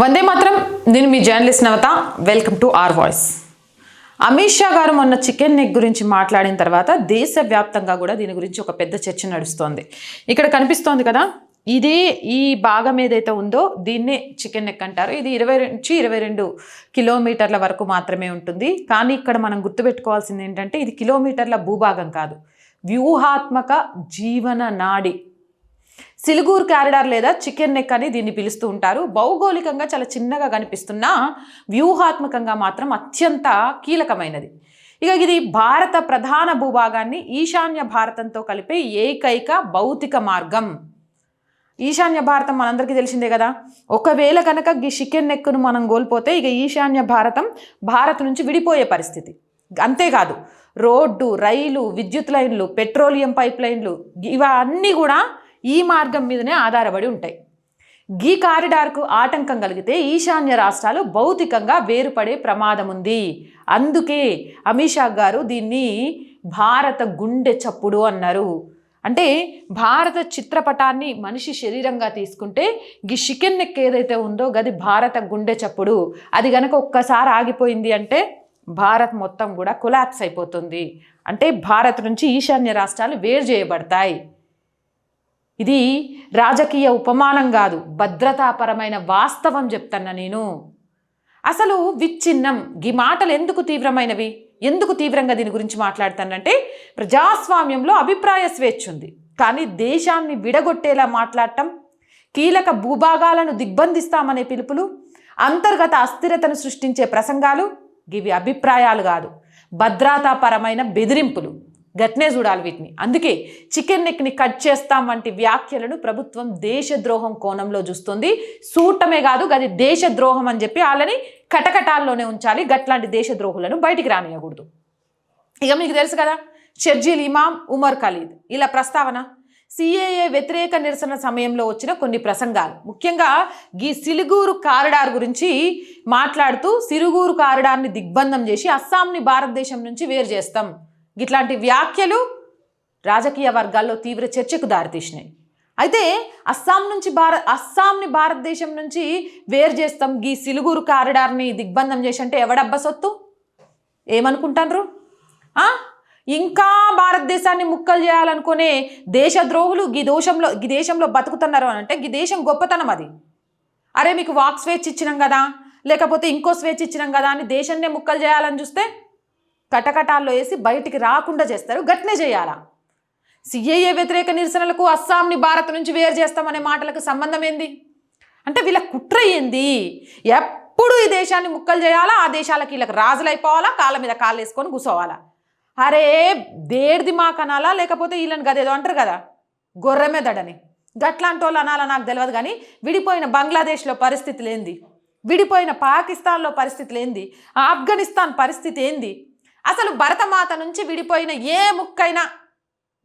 వందే మాత్రం నేను మీ journalist Navata. Welcome to R voice. Amit Shah గారు మొన్న చికెన్ నెగ్ గురించి మాట్లాడిన తర్వాత దేశవ్యాప్తంగా కూడా దీని గురించి ఒక పెద్ద చర్చ నడుస్తోంది. ఇక్కడ కనిపిస్తోంది కదా ఇదే ఈ భాగం ఏదైతే ఉందో దీన్నే చికెన్ నెక్ అంటారు. ఇది ఇరవై నుంచి ఇరవై రెండు కిలోమీటర్ల వరకు మాత్రమే ఉంటుంది. కానీ ఇక్కడ మనం గుర్తుపెట్టుకోవాల్సింది ఏంటంటే ఇది కిలోమీటర్ల భూభాగం కాదు. వ్యూహాత్మక జీవన నాడి. సిలుగూరు క్యారిడార్ లేదా చికెన్ నెక్ అని దీన్ని పిలుస్తూ ఉంటారు. భౌగోళికంగా చాలా చిన్నగా కనిపిస్తున్నా వ్యూహాత్మకంగా మాత్రం అత్యంత కీలకమైనది. ఇక ఇది భారత ప్రధాన భూభాగాన్ని ఈశాన్య భారతంతో కలిపే ఏకైక భౌతిక మార్గం. ఈశాన్య భారతం మనందరికీ తెలిసిందే కదా. ఒకవేళ కనుక ఈ చికెన్ నెక్కును మనం కోల్పోతే ఇక ఈశాన్య భారతం భారత్ నుంచి విడిపోయే పరిస్థితి. అంతేకాదు రోడ్డు రైలు విద్యుత్ లైన్లు పెట్రోలియం పైప్ లైన్లు ఇవన్నీ కూడా ఈ మార్గం మీదనే ఆధారపడి ఉంటాయి. గీ కారిడార్కు ఆటంకం కలిగితే ఈశాన్య రాష్ట్రాలు భౌతికంగా వేరుపడే ప్రమాదం ఉంది. అందుకే అమిత్ షా గారు దీన్ని భారత గుండె చప్పుడు అన్నారు. అంటే భారత చిత్రపటాన్ని మనిషి శరీరంగా తీసుకుంటే ఈ చికెన్ నెక్ ఏదైతే ఉందో గది భారత గుండె చప్పుడు. అది గనక ఒక్కసారి ఆగిపోయింది అంటే భారత్ మొత్తం కూడా కొలాప్స్ అయిపోతుంది. అంటే భారత్ నుంచి ఈశాన్య రాష్ట్రాలు వేరు చేయబడతాయి. ఇది రాజకీయ ఉపమానం కాదు భద్రతాపరమైన వాస్తవం చెప్తున్నా నేను. అసలు విచ్ఛిన్నం. ఈ మాటలు ఎందుకు తీవ్రమైనవి? ఎందుకు తీవ్రంగా దీని గురించి మాట్లాడతానంటే ప్రజాస్వామ్యంలో అభిప్రాయ స్వేచ్ఛ ఉంది. కానీ దేశాన్ని విడగొట్టేలా మాట్లాడటం కీలక భూభాగాలను దిగ్బంధిస్తామనే పిలుపులు అంతర్గత అస్థిరతను సృష్టించే ప్రసంగాలు ఇవి అభిప్రాయాలు కాదు. భద్రతాపరమైన బెదిరింపులు. గట్నే చూడాలి వీటిని. అందుకే చికెన్ నెక్ని కట్ చేస్తాం వంటి వ్యాఖ్యలను ప్రభుత్వం దేశద్రోహం కోణంలో చూస్తుంది. సూటమే కాదు అది దేశద్రోహం అని చెప్పి వాళ్ళని కటకటాల్లోనే ఉంచాలి. గట్లాంటి దేశద్రోహులను బయటికి రానియకూడదు. ఇక మీకు తెలుసు కదా షర్జీల్ ఇమాం ఉమర్ ఖలీద్. ఇలా ప్రస్తావన? సిఏఏ వ్యతిరేక నిరసన సమయంలో వచ్చిన కొన్ని ప్రసంగాలు. ముఖ్యంగా ఈ సిలుగూరు కారిడార్ గురించి మాట్లాడుతూ సిరుగురు కారిడార్ని దిగ్బంధం చేసి అస్సాంని భారతదేశం నుంచి వేరు చేస్తాం. ఇట్లాంటి వ్యాఖ్యలు రాజకీయ వర్గాల్లో తీవ్ర చర్చకు దారితీసినాయి. అయితే అస్సాం నుంచి భారత్ అస్సాంని భారతదేశం నుంచి వేరు చేస్తాం. గీ సిలుగురు కారిడార్ని దిగ్బంధం చేసి అంటే ఎవడబ్బ సొత్తు? ఏమనుకుంటారు ఇంకా భారతదేశాన్ని ముక్కలు చేయాలనుకునే దేశద్రోహులు గీ దోషంలో గీ దేశంలో బతుకుతున్నారు అని అంటే గీ దేశం గొప్పతనం అది. అరే మీకు వాక్ స్వేచ్ఛ ఇచ్చినాం కదా లేకపోతే ఇంకో స్వేచ్ఛ ఇచ్చినాం కదా అని దేశాన్నే ముక్కలు చేయాలని చూస్తే కటకటాల్లో వేసి బయటికి రాకుండా చేస్తారు. గట్నే చేయాలా? సిఏఏ వ్యతిరేక నిరసనలకు అస్సాంని భారత్ నుంచి వేరు చేస్తామనే మాటలకు సంబంధం ఏంది? అంటే వీళ్ళ కుట్ర ఏంది? ఎప్పుడు ఈ దేశాన్ని ముక్కలు చేయాలా? ఆ దేశాలకి వీళ్ళకి రాజులైపోవాలా? కాళ్ళ మీద కాళ్ళు వేసుకొని కూర్చోవాలా? అరే దేడిది మా కనాలా లేకపోతే వీళ్ళని గదేదో అంటారు కదా? గొర్రె మెదడని గట్లాంటి వాళ్ళు అనాలా నాకు తెలియదు కానీ విడిపోయిన బంగ్లాదేశ్లో పరిస్థితులు ఏంది? విడిపోయిన పాకిస్తాన్లో పరిస్థితులు ఏంది? ఆఫ్ఘనిస్తాన్ పరిస్థితి ఏంది? అసలు భరతమాత నుంచి విడిపోయిన ఏ ముక్కైనా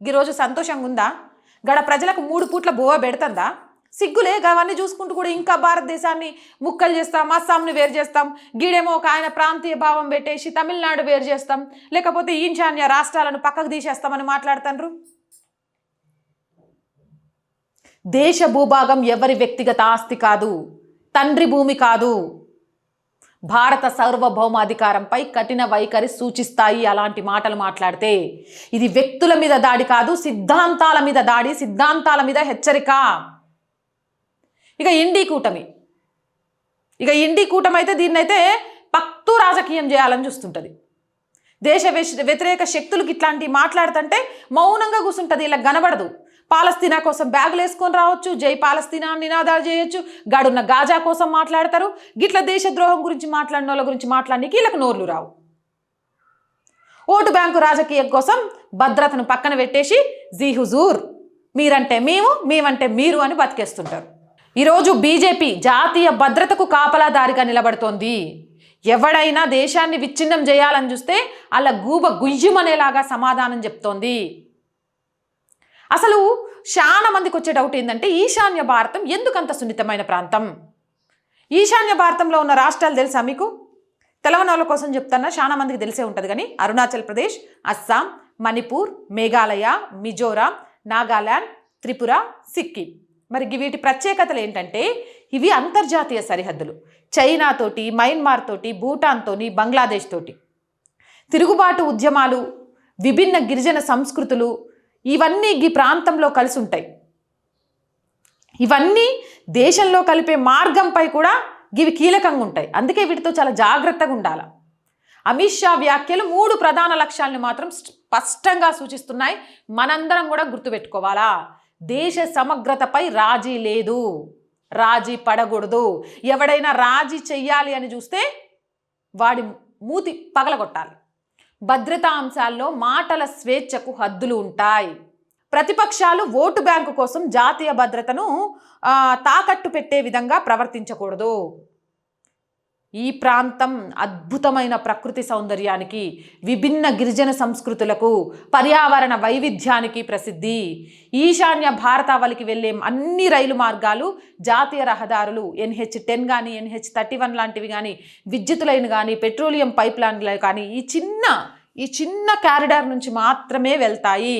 ఈరోజు సంతోషంగా ఉందా? గడ ప్రజలకు మూడు పూట్ల బోవ పెడుతుందా? సిగ్గులే అవన్నీ చూసుకుంటూ కూడా ఇంకా భారతదేశాన్ని ముక్కలు చేస్తాం అస్సాంని వేరు చేస్తాం గీడేమో ఒక ఆయన ప్రాంతీయ భావం పెట్టేసి తమిళనాడు వేరు చేస్తాం లేకపోతే ఈశాన్య రాష్ట్రాలను పక్కకు తీసేస్తామని మాట్లాడుతాండ్రు దేశ భూభాగం ఎవరి వ్యక్తిగత ఆస్తి కాదు తండ్రి భూమి కాదు భారత సార్వభౌమాధికారంపై కఠిన వైఖరి సూచిస్తాయి అలాంటి మాటలు మాట్లాడితే. ఇది వ్యక్తుల మీద దాడి కాదు సిద్ధాంతాల మీద దాడి సిద్ధాంతాల మీద హెచ్చరిక. ఇక ఇండి కూటమి. ఇక ఇండి కూటమి అయితే దీన్నైతే పక్తు రాజకీయం చేయాలని చూస్తుంటుంది. దేశ వ్యతిరేక శక్తులకు ఇట్లాంటివి మాట్లాడుతుంటే మౌనంగా కూర్చుంటుంది ఇలా కనబడదు పాలస్తీనా కోసం బ్యాగులు వేసుకొని రావచ్చు జై పాలస్తీనా నినాదాలు చేయొచ్చు గాడున్న గాజా కోసం మాట్లాడతారు. గిట్ల దేశద్రోహం గురించి మాట్లాడిన వాళ్ళ గురించి మాట్లాడడానికి వీళ్ళకి నోర్లు రావు. ఓటు బ్యాంకు రాజకీయం కోసం భద్రతను పక్కన పెట్టేసి జీ హుజూర్ మీరంటే మేము మేమంటే మీరు అని బతికేస్తుంటారు. ఈరోజు బీజేపీ జాతీయ భద్రతకు కాపలాదారిగా నిలబడుతోంది. ఎవడైనా దేశాన్ని విచ్ఛిన్నం చేయాలని చూస్తే అలా గూబ గుయ్యమనేలాగా సమాధానం చెప్తోంది. అసలు చాలా మందికి వచ్చే డౌట్ ఏంటంటే ఈశాన్య భారతం ఎందుకంత సున్నితమైన ప్రాంతం? ఈశాన్య భారతంలో ఉన్న రాష్ట్రాలు తెలుసా మీకు? తెలవని కోసం చెప్తున్నా చాలా మందికి తెలిసే ఉంటుంది కానీ అరుణాచల్ ప్రదేశ్ అస్సాం మణిపూర్ మేఘాలయ మిజోరాం నాగాల్యాండ్ త్రిపుర సిక్కిం. మరి వీటి ప్రత్యేకతలు ఏంటంటే ఇవి అంతర్జాతీయ సరిహద్దులు. చైనాతోటి మయన్మార్తోటి మయన్మార్ తోటి బంగ్లాదేశ్ తోటి. తిరుగుబాటు ఉద్యమాలు విభిన్న గిరిజన సంస్కృతులు ఇవన్నీ ఈ ప్రాంతంలో కలిసి ఉంటాయి ఇవన్నీ దేశంలో కలిపే మార్గంపై కూడా ఇవి కీలకంగా ఉంటాయి అందుకే వీటితో చాలా జాగ్రత్తగా ఉండాలి అమిత్ షా వ్యాఖ్యలు మూడు ప్రధాన లక్ష్యాలను మాత్రం స్పష్టంగా సూచిస్తున్నాయి. మనందరం కూడా గుర్తుపెట్టుకోవాలా. దేశ సమగ్రతపై రాజీ లేదు. రాజీ పడకూడదు. ఎవడైనా రాజీ చెయ్యాలి అని చూస్తే వాడి మూతి పగలగొట్టాలి. భద్రతా అంశాల్లో మాటల స్వేచ్ఛకు హద్దులు ఉంటాయి. ప్రతిపక్షాలు ఓటు బ్యాంకు కోసం జాతీయ భద్రతను తాకట్టు పెట్టే విధంగా ప్రవర్తించకూడదు. ఈ ప్రాంతం అద్భుతమైన ప్రకృతి సౌందర్యానికి విభిన్న గిరిజన సంస్కృతులకు పర్యావరణ వైవిధ్యానికి ప్రసిద్ధి. ఈశాన్య భారతావళికి వెళ్ళే అన్ని రైలు మార్గాలు జాతీయ రహదారులు ఎన్హెచ్ టెన్ కానీ ఎన్హెచ్ థర్టీ వన్ లాంటివి కానీ విద్యుత్ లైన్ కానీ పెట్రోలియం పైప్ లైన్లు కానీ ఈ చిన్న ఈ చిన్న క్యారిడార్ నుంచి మాత్రమే వెళ్తాయి.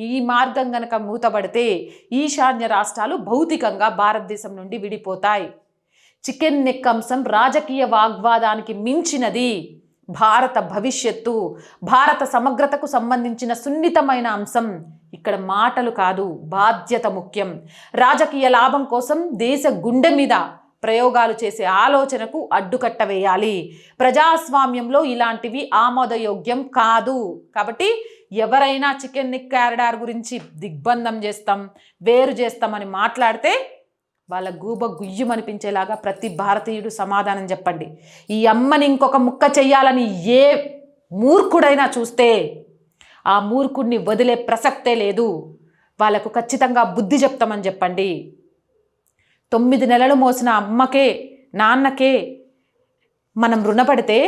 ఈ మార్గం గనక మూతబడితే ఈశాన్య రాష్ట్రాలు భౌతికంగా భారతదేశం నుండి విడిపోతాయి. చికెన్ నెక్ అంశం రాజకీయ వాగ్వాదానికి మించినది భారత భవిష్యత్తు భారత సమగ్రతకు సంబంధించిన సున్నితమైన అంశం. ఇక్కడ మాటలు కాదు బాధ్యత ముఖ్యం. రాజకీయ లాభం కోసం దేశ గుండె మీద ప్రయోగాలు చేసే ఆలోచనకు అడ్డుకట్ట వేయాలి. ప్రజాస్వామ్యంలో ఇలాంటివి ఆమోదయోగ్యం కాదు. కాబట్టి ఎవరైనా చికెన్ నిక్ కారిడార్ గురించి దిగ్బంధం చేస్తాం వేరు చేస్తామని మాట్లాడితే వాళ్ళ గూబ గుయ్యమనిపించేలాగా ప్రతి భారతీయుడు సమాధానం చెప్పండి. ఈ అమ్మని ఇంకొక ముక్క చెయ్యాలని ఏ మూర్ఖుడైనా చూస్తే ఆ మూర్ఖుడిని వదిలే ప్రసక్తే లేదు. వాళ్ళకు ఖచ్చితంగా బుద్ధి చెప్తామని చెప్పండి. తొమ్మిది నెలలు మోసిన అమ్మకే నాన్నకే మనం రుణపడితే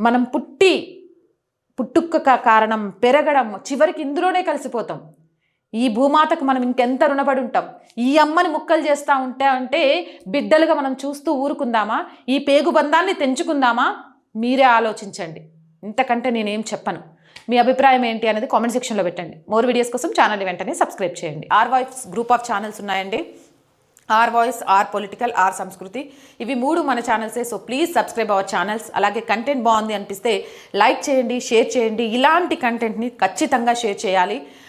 మనం పుట్టి పుట్టుక కారణం పెరగడం చివరికి ఇందులోనే కలిసిపోతాం. ఈ భూమాతకు మనం ఇంకెంత రుణపడి ఉంటాం ఈ అమ్మని ముక్కలు చేస్తూ ఉంటే అంటే బిడ్డలుగా మనం చూస్తూ ఊరుకుందామా? ఈ పేగు బంధాన్ని తెంచుకుందామా? మీరే ఆలోచించండి. ఇంతకంటే నేనేం చెప్పను. మీ అభిప్రాయం ఏంటి అనేది కామెంట్ సెక్షన్లో పెట్టండి. మోర్ వీడియోస్ కోసం ఛానల్ వెంటనే సబ్స్క్రైబ్ చేయండి. R voice group of channels ఉన్నాయండి. R voice R political R Sanskriti. ఇవి మూడు మన ఛానల్సే so please subscribe our channels. అలాగే కంటెంట్ బాగుంది అనిపిస్తే లైక్ చేయండి షేర్ చేయండి. ఇలాంటి కంటెంట్ని ఖచ్చితంగా షేర్ చేయాలి.